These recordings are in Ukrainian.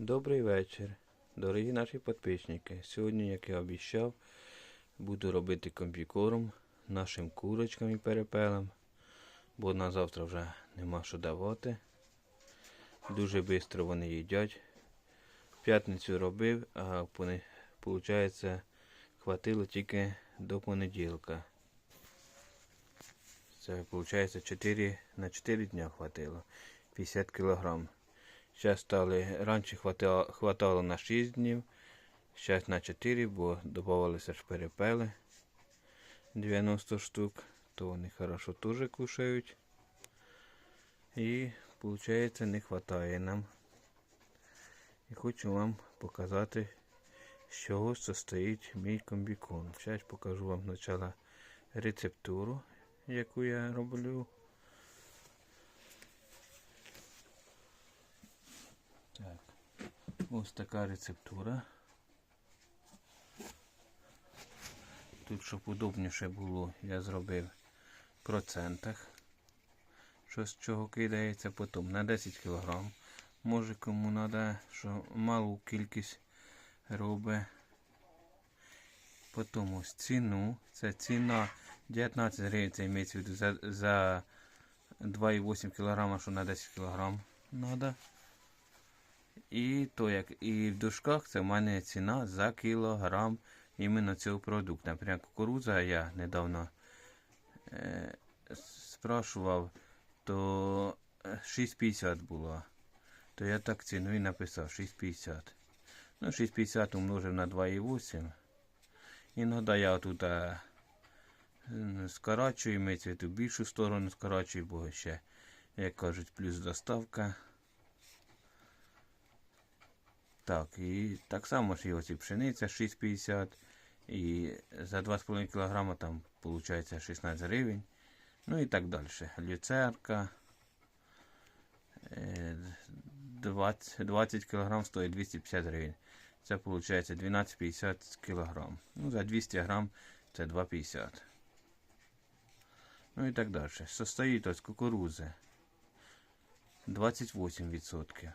Добрий вечір, дорогі наші підписники. Сьогодні, як я обіцяв, буду робити комбікорм нашим курочкам і перепелам, бо на завтра вже нема що давати. Дуже швидко вони їдять. В п'ятницю робив, а виходить, хватило тільки до понеділка. Це виходить 4, на 4 дня хватило. 50 кілограм. Зараз стали, раніше хватало, хватало на 6 днів, зараз на 4, бо додавалися ж перепели 90 штук, то вони хорошо теж кушають. І виходить не вистачає нам. І хочу вам показати, з чого состоїть мій комбікон. Зараз покажу вам спочатку рецептуру, яку я роблю. Так, ось така рецептура. Тут, щоб удобніше було, я зробив в процентах. Що з чого кидається потім на 10 кг. Може кому треба, що малу кількість робить. Потім ось ціну. Це ціна 19 гривень, це імеється в виду за, за 2,8 кг, що на 10 кг треба. І то як і в дужках це в мене ціна за кілограм іменно цього продукту. Наприклад, кукурудза я недавно е, спрашував, то 6,50 було. То я так ціну і написав 6,50. Ну, 6,50 умножив на 2,8. Іноді я тут е, скорачую, мається в більшу сторону скорачую, бо ще, як кажуть, плюс доставка. Так, і так само ж і ось і пшениця 6,50. І за 2,5 кг там виходить 16 гривень. Ну і так далі. Люцерка. е, 20, 20 кг стоїть 250 гривень. Це виходить 12,50 кг. Ну, за 200 грам це 2,50. Ну і так далі. Состоїть ось кукурузи 28%.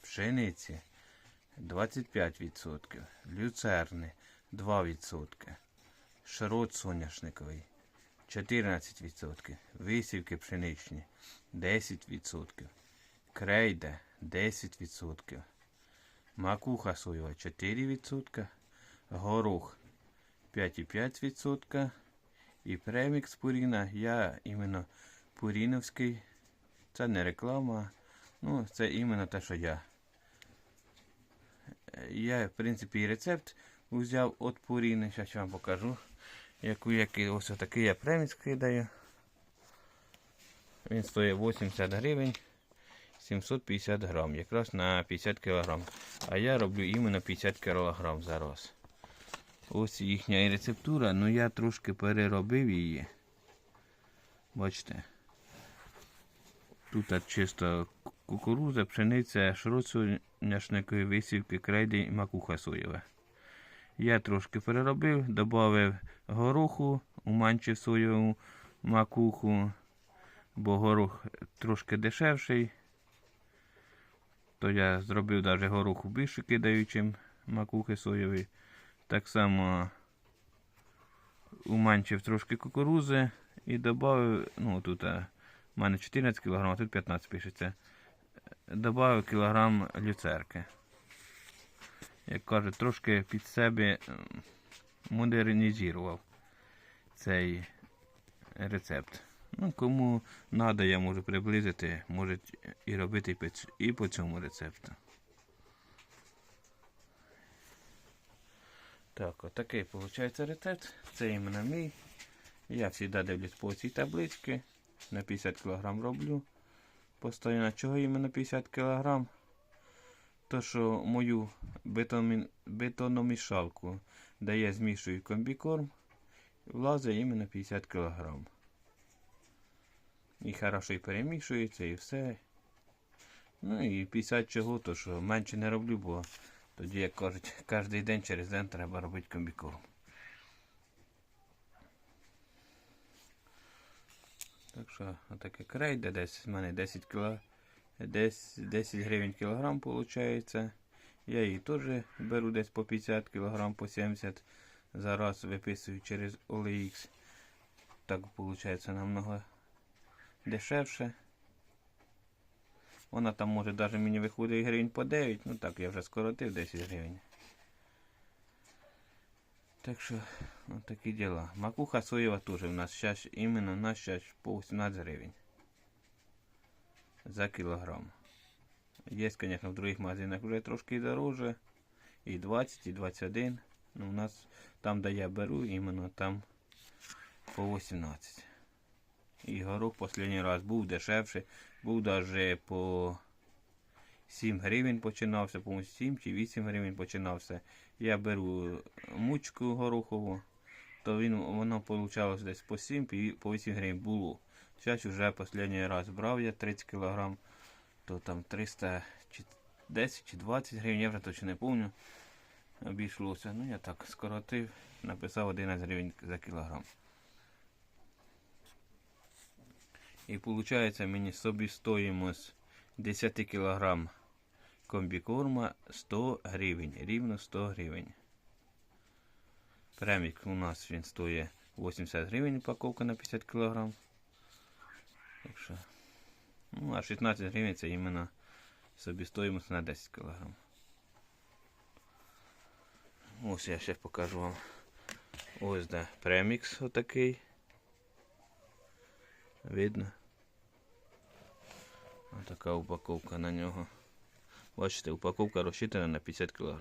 Пшениці 25%, люцерни 2%, шарот соняшниковий 14%, висівки пшеничні 10%, крейда 10%, макуха соєва 4%, горох 5,5% і премікс пуріна. Я іменно пуріновський. Це не реклама. Ну, це іменно те, що я я, в принципі, рецепт взяв від пуріни. Зараз вам покажу. Яку який ось такий я преміс кидаю. Він стоїть 80 гривень 750 грам. Якраз на 50 кг. А я роблю іменно 50 кг зараз. Ось їхня рецептура, ну я трошки переробив її. Бачите. Тут чисто кукуруза, пшениця, шрот соняшникові висівки, крейди і макуха соєва. Я трошки переробив, додав гороху, уманчив соєву макуху, бо горох трошки дешевший. То я зробив навіть гороху більше кидаючим макухи соєві. Так само уманчив трошки кукурузи і додав, ну тут у мене 14 кг, а тут 15 пишеться додав кілограм люцерки. Як кажуть, трошки під себе модернізував цей рецепт. Ну, Кому треба, я можу приблизити, можуть і робити і по цьому рецепту. Так, отакий виходить рецепт. Це іменно мій. Я завжди дивлюсь по цій табличці. На 50 кг роблю. Постійно чого іменно 50 кг? То що мою бетон, бетономішалку, де я змішую комбікорм, влазить іменно 50 кг. І хорошо перемішується і все. Ну і 50 чого, то що менше не роблю, бо тоді, як кажуть, кожен день через день треба робити комбікорм. Так що отаке крейда, десь в мене 10 кг, десь 10 гривень кілограм виходить. Я її теж беру десь по 50 кг, по 70 зараз виписую через OLX. Так виходить намного дешевше. Вона там може навіть мені виходить гривень по 9, ну так я вже скоротив 10 гривень. Так що, от такі діла. Макуха соєва теж у нас зараз іменно у нас зараз по 18 гривень. За кілограм. Є, звісно, в других магазинах вже трошки дороже. І 20, і 21. Ну, у нас там, де я беру, іменно там по 18. І горох останній раз був дешевше. Був навіть по 7 гривень починався, по 7 чи 8 гривень починався. Я беру мучку горохову, то він, воно получалось десь по 7, пі- по 8 гривень було. Зараз вже останній раз брав я 30 кг, то там 310 чи 20 гривень, я вже точно не пам'ятаю. Обійшлося. Ну я так скоротив, написав 11 гривень за кілограм. І виходить мені собі стоїмость 10 кг комбікорма 100 гривень. Рівно 100 гривень. Премік у нас він стоїть 80 гривень упаковка на 50 кг. Так ну, а 16 гривень це іменно собі на 10 кг. Ось я ще покажу вам. Ось де премікс отакий. Видно? Отака упаковка на нього. Бачите, упаковка розчитана на 50 кг.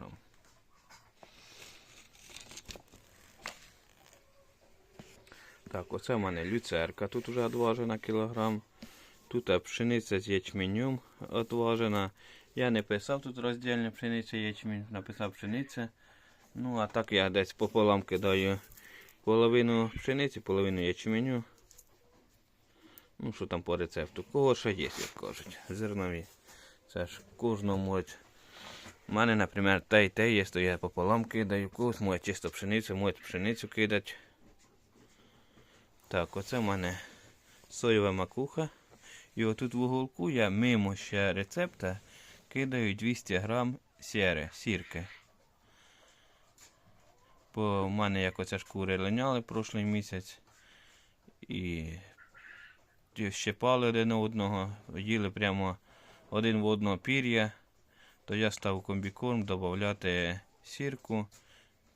Так, оце в мене люцерка тут вже одважена кілограм. Тут пшениця з ячменем одважена. Я не писав тут роздільно пшениця ячмінь, написав пшениця. Ну, а так я десь пополам кидаю половину пшениці, половину ячменю. Ну, що там по рецепту? Кого що є, як кажуть. Зернові. Це ж кожному можуть. У мене, наприклад, те і те є, то я пополам кидаю, когось може чисто пшеницю, можуть пшеницю кидати. Так, оце в мене соєва макуха. І отут в уголку я мимо ще рецепта кидаю 200 грам сіри, сірки. Бо в мене як оце шкури линяли прошлий місяць. І щепали один одного, їли прямо один в одного пір'я, то я став комбікорм додати сірку.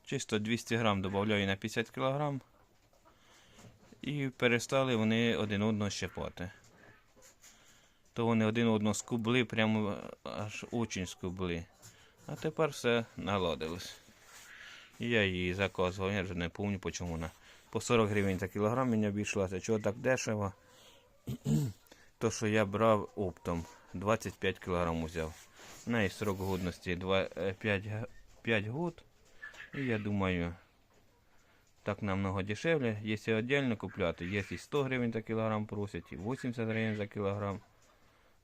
Чисто 200 грам додаю на 50 кг. І перестали вони один одного щепати. То вони один одного скубли, прямо аж очень скубли. А тепер все наладилось. Я її заказував, я вже не пам'ятаю, чому вона. По 40 гривень за кілограм мені обійшлася. Чого так дешево? То, що я брав оптом, 25 кг взяв. В неї срок годності 2, 5, 5 год. І я думаю, так намного дешевле. Якщо віддільно купляти, є і 100 гривень за кілограм просять, і 80 гривень за кілограм.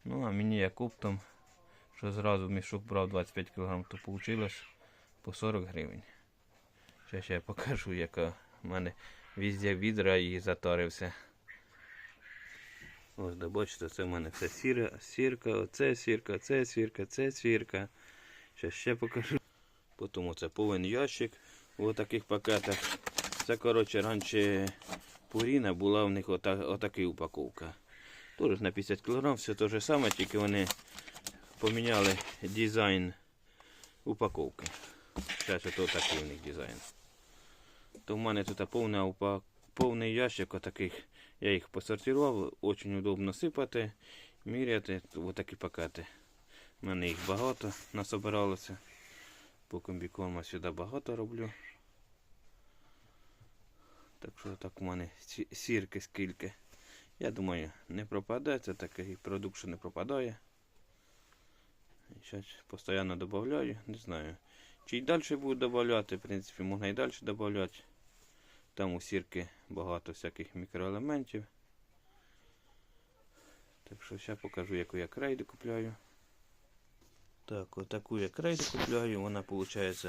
Ну, а мені як оптом, що зразу мішок брав 25 кг, то вийшло по 40 гривень. Зараз я покажу, яка в мене везде відра і затарився. Да бачите, це в мене все сіра, сірка, оце сірка, це сірка, це сірка. Зараз ще покажу. Потім оце повен ящик в таких пакетах. Це, коротше, раніше пуріна була в них ота, отака упаковка. Теж на 50 кг, все те ж саме, тільки вони поміняли дизайн упаковки. Зараз ото такий у них дизайн. То в мене тут повна повний ящик отаких. Я їх посортував, дуже удобно сипати, міряти ось такі пакети. У мене їх багато насобиралося. По комбікорму сюди багато роблю. Так що так у мене сірки скільки. Я думаю, не пропаде, це такий продукт, що не пропадає. Зараз постійно додаю, не знаю. Чи й далі буду додавати, в принципі, можна і далі додавати. Там у сірки багато всяких мікроелементів. Так що зараз покажу, яку я крейду купляю. Так, отаку я крейду купляю. Вона виходить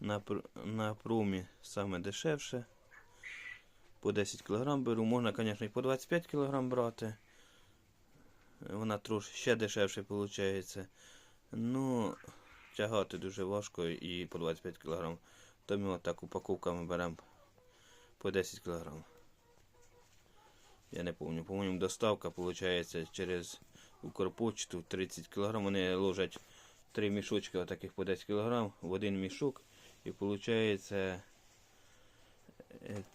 на, на промі саме дешевше. По 10 кг беру. Можна, звісно, і по 25 кг брати. Вона трошки ще дешевше виходить. Ну, тягати дуже важко і по 25 кг. То ми отак упаковками беремо по 10 кг. Я не пам'ятаю, по-моєму, доставка виходить через Укрпочту 30 кг. Вони ложать 3 мішочки отаких по 10 кг в один мішок. І виходить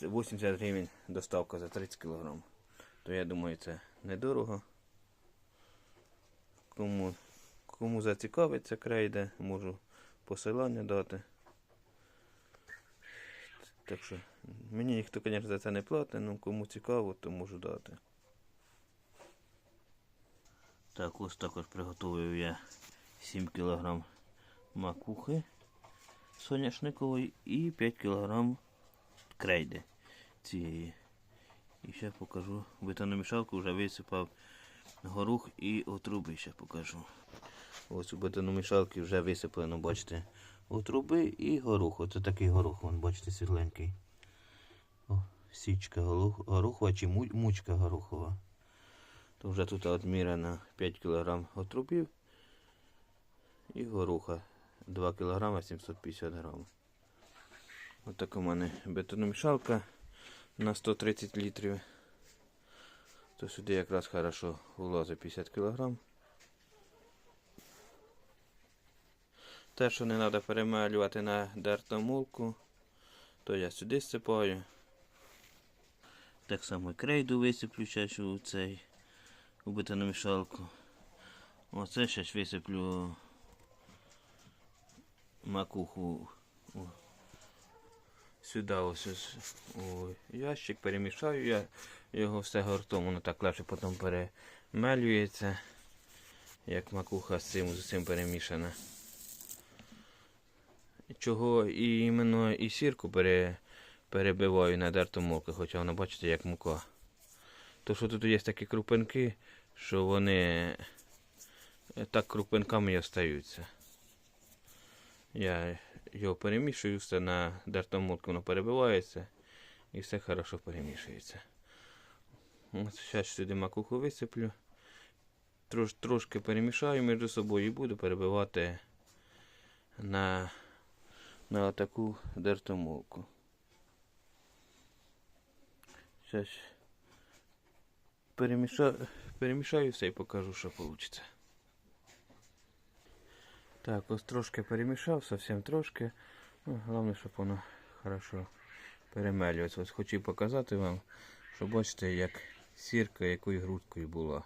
80 гривень доставка за 30 кг. То я думаю, це недорого. Кому, кому зацікавиться крейде, можу посилання дати. Так що мені ніхто, звісно, за це не платить, але кому цікаво, то можу дати. Так, ось також приготував я 7 кг макухи соняшникової і 5 кг крейди цієї. І ще покажу бетономішалку, вже висипав горох і отруби ще покажу. Ось у бетономішалки вже висиплено, бачите, отруби і горох. Оце такий горох, бачите, світленький. Січка горохова чи мучка горохова. То вже тут відмірено 5 кг отрубів і гороха 2 кг 750 грам. Ось така у мене бетономішалка на 130 літрів. То сюди якраз хорошо влазить 50 кг. Те, що не треба перемалювати на дертомолку, то я сюди сипаю. Так само і крейду висиплю чашу у цей у бетономішалку. Оце ще висиплю макуху у сюди ось, у ящик, перемішаю я його все гуртом, воно так легше потім перемелюється, як макуха з цим з цим перемішана. Чого і іменно і сірку пере, перебиваю на дертомолки, хоча вона бачите як мука. То що тут є такі крупинки, що вони е, так крупинками і остаються. Я його перемішую, все на дертомолку воно перебивається і все хорошо перемішується. Зараз сюди макуху висиплю. Трош, трошки перемішаю між собою і буду перебивати на, на таку дертомолку. Зараз перемішаю, все і покажу, що вийде. Так, ось трошки перемішав, зовсім трошки. Ну, головне, щоб воно хорошо перемелювалося. Ось хочу показати вам, що бачите, як сірка якою грудкою була.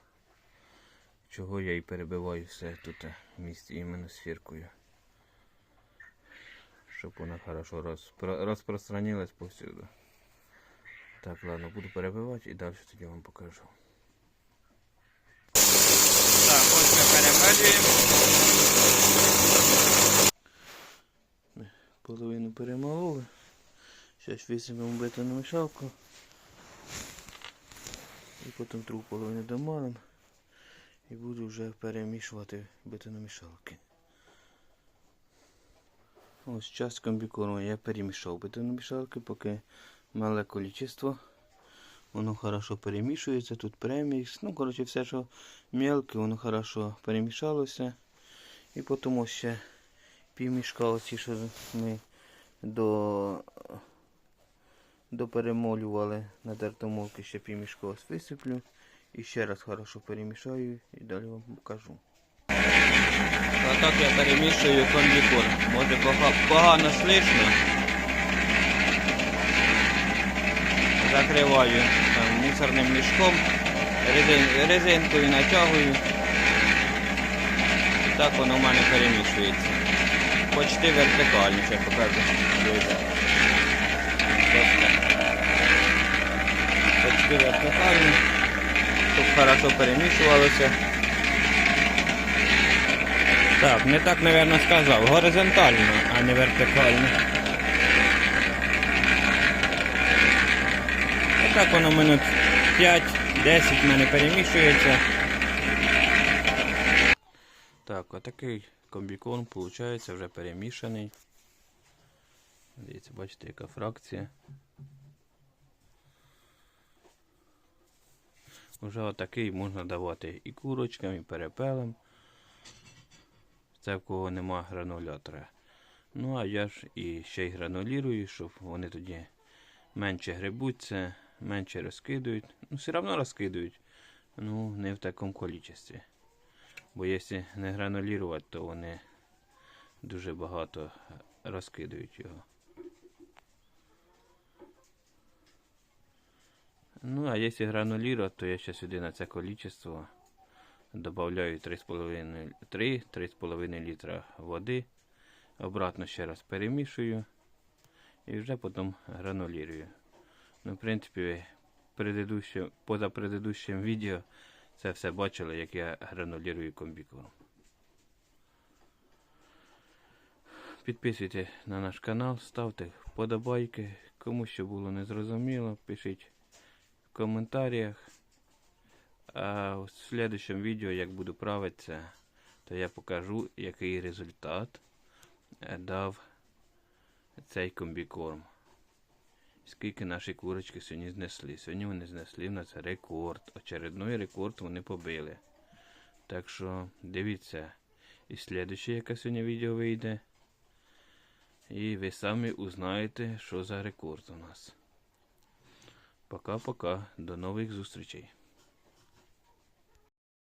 Чого я і перебиваю все тут в місті іменно сіркою. Щоб вона хорошо розпро... розпространилась повсюду. Так, ладно, буду перебивати і далі тоді вам покажу. Так, ось ми перемелюємо. Половину перемололи. Зараз візьмемо бетонну мішалку. І потім другу половину домалим. І буду вже перемішувати бетономішалки. Ось час комбікорму я перемішав бетономішалки, поки мале количество. Воно хорошо перемішується, тут премікс. Ну, коротше, все, що мелке, воно хорошо перемішалося. І потім ще півмішка оці, що ми до, доперемолювали на дертомолки, ще півмішка ось висиплю. І ще раз хорошо перемішаю і далі вам покажу. А так я перемішую комбікорм. Може погано слышно. Закриваю там, мусорним мішком, резин, резинкою натягую. І так воно в мене перемішується. Почти вертикально, ще покажу. Почти вертикально, щоб хорошо перемішувалося. Так, не так, мабуть, сказав. Горизонтально, а не вертикально. Отак воно минут 5-10 в мене перемішується. Так, отакий комбікорм виходить вже перемішаний. Дивіться, бачите, яка фракція. Уже отакий можна давати і курочкам, і перепелам. Це в кого нема гранулятора. Ну, а я ж і ще й гранулірую, щоб вони тоді менше грибуться, менше розкидують. Ну, все одно розкидують. Ну, не в такому кількості. Бо якщо не гранулірувати, то вони дуже багато розкидують його. Ну, а якщо гранулірувати, то я ще сюди на це добавляю 3,5 3-3,5 літра води. Обратно ще раз перемішую і вже потім гранулірую. Ну, в принципі, поза предыдущим відео це все бачили, як я гранулірую комбікорм. Підписуйте на наш канал, ставте вподобайки. Кому що було незрозуміло, пишіть в коментарях. А в слідчому відео, як буду правитися, то я покажу, який результат дав цей комбікорм. Скільки наші курочки сьогодні знесли. Сьогодні вони знесли в нас рекорд. Очередний рекорд вони побили. Так що дивіться і слідуще, яке сьогодні відео вийде. І ви самі узнаєте, що за рекорд у нас. Пока-пока. До нових зустрічей.